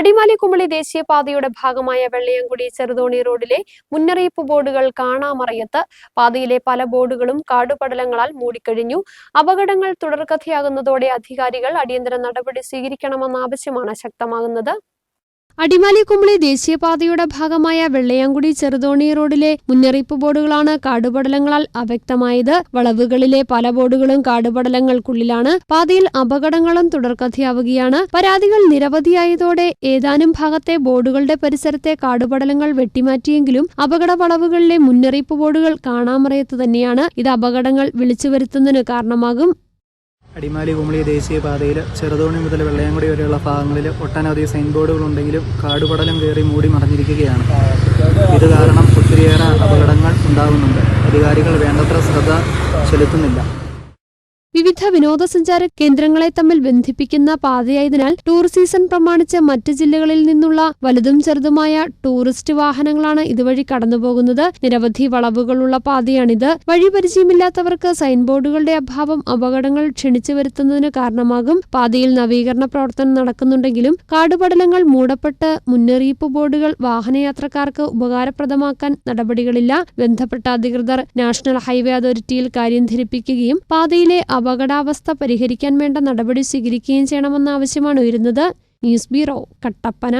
അടിമാലി കുമളി ദേശീയപാതയുടെ ഭാഗമായ വെള്ളയങ്കുടി ചെറുതോണി റോഡിലെ മുന്നറിയിപ്പ് ബോർഡുകൾ കാണാമറയത്ത് പാതയിലെ പല ബോർഡുകളും കാടുപടലങ്ങളാൽ മൂടിക്കഴിഞ്ഞു. അപകടങ്ങൾ തുടർക്കഥയാകുന്നതോടെ അധികാരികൾ അടിയന്തര നടപടി സ്വീകരിക്കണമെന്ന ആവശ്യമാണ് ശക്തമാകുന്നത്. അടിമാലി കുമളി ദേശീയപാതയുടെ ഭാഗമായ വെള്ളയാങ്കുടി ചെറുതോണി റോഡിലെ മുന്നറിയിപ്പ് ബോർഡുകളാണ് കാടുപടലങ്ങളാൽ അവ്യക്തമായത്. വളവുകളിലെ പല ബോർഡുകളും കാടുപടലങ്ങൾക്കുള്ളിലാണ്. പാതയിൽ അപകടങ്ങളും തുടർക്കഥയാവുകയാണ്. പരാതികൾ നിരവധിയായതോടെ ഏതാനും ഭാഗത്തെ ബോർഡുകളുടെ പരിസരത്തെ കാടുപടലങ്ങൾ വെട്ടിമാറ്റിയെങ്കിലും അപകട വളവുകളിലെ മുന്നറിയിപ്പ് ബോർഡുകൾ കാണാമറയത്ത് തന്നെയാണ്. ഇത് അപകടങ്ങൾ വിളിച്ചു വരുത്തുന്നതിന് കാരണമാകും. അടിമാലി കുമളി ദേശീയപാതയിൽ ചെറുതോണി മുതൽ വെള്ളയാംകുടി വരെയുള്ള ഭാഗങ്ങളിൽ ഒട്ടനവധി സൈൻ ബോർഡുകൾ ഉണ്ടെങ്കിലും കാടുപടലം കയറി മൂടി മറഞ്ഞിരിക്കുകയാണ്. ഇത് കാരണം ഒത്തിരിയേറെ അപകടങ്ങൾ ഉണ്ടാകുന്നുണ്ട്. അധികാരികൾ വേണ്ടത്ര ശ്രദ്ധ ചെലുത്തുന്നില്ല. വിവിധ വിനോദസഞ്ചാര കേന്ദ്രങ്ങളെ തമ്മിൽ ബന്ധിപ്പിക്കുന്ന പാതയായതിനാൽ ടൂർ സീസൺ പ്രമാണിച്ച് മറ്റ് ജില്ലകളിൽ നിന്നുള്ള വലുതും ചെറുതുമായ ടൂറിസ്റ്റ് വാഹനങ്ങളാണ് ഇതുവഴി കടന്നുപോകുന്നത്. നിരവധി വളവുകളുള്ള പാതയാണിത്. വഴിപരിചയമില്ലാത്തവർക്ക് സൈൻ ബോർഡുകളുടെ അഭാവം അപകടങ്ങൾ ക്ഷണിച്ചു വരുത്തുന്നതിന് കാരണമാകും. പാതയിൽ നവീകരണ പ്രവർത്തനം നടക്കുന്നുണ്ടെങ്കിലും കാടുപടലങ്ങൾ മൂടപ്പെട്ട് മുന്നറിയിപ്പ് ബോർഡുകൾ വാഹനയാത്രക്കാർക്ക് ഉപകാരപ്രദമാക്കാൻ നടപടികളില്ല. ബന്ധപ്പെട്ട അധികൃതർ നാഷണൽ ഹൈവേ അതോറിറ്റിയിൽ കാര്യം ധരിപ്പിക്കുകയും പാതയിലെ അപകടാവസ്ഥ പരിഹരിക്കാൻ വേണ്ട നടപടി സ്വീകരിക്കുകയും ചെയ്യണമെന്ന ആവശ്യമാണ് ഉയരുന്നത്. News bureau Kattappana.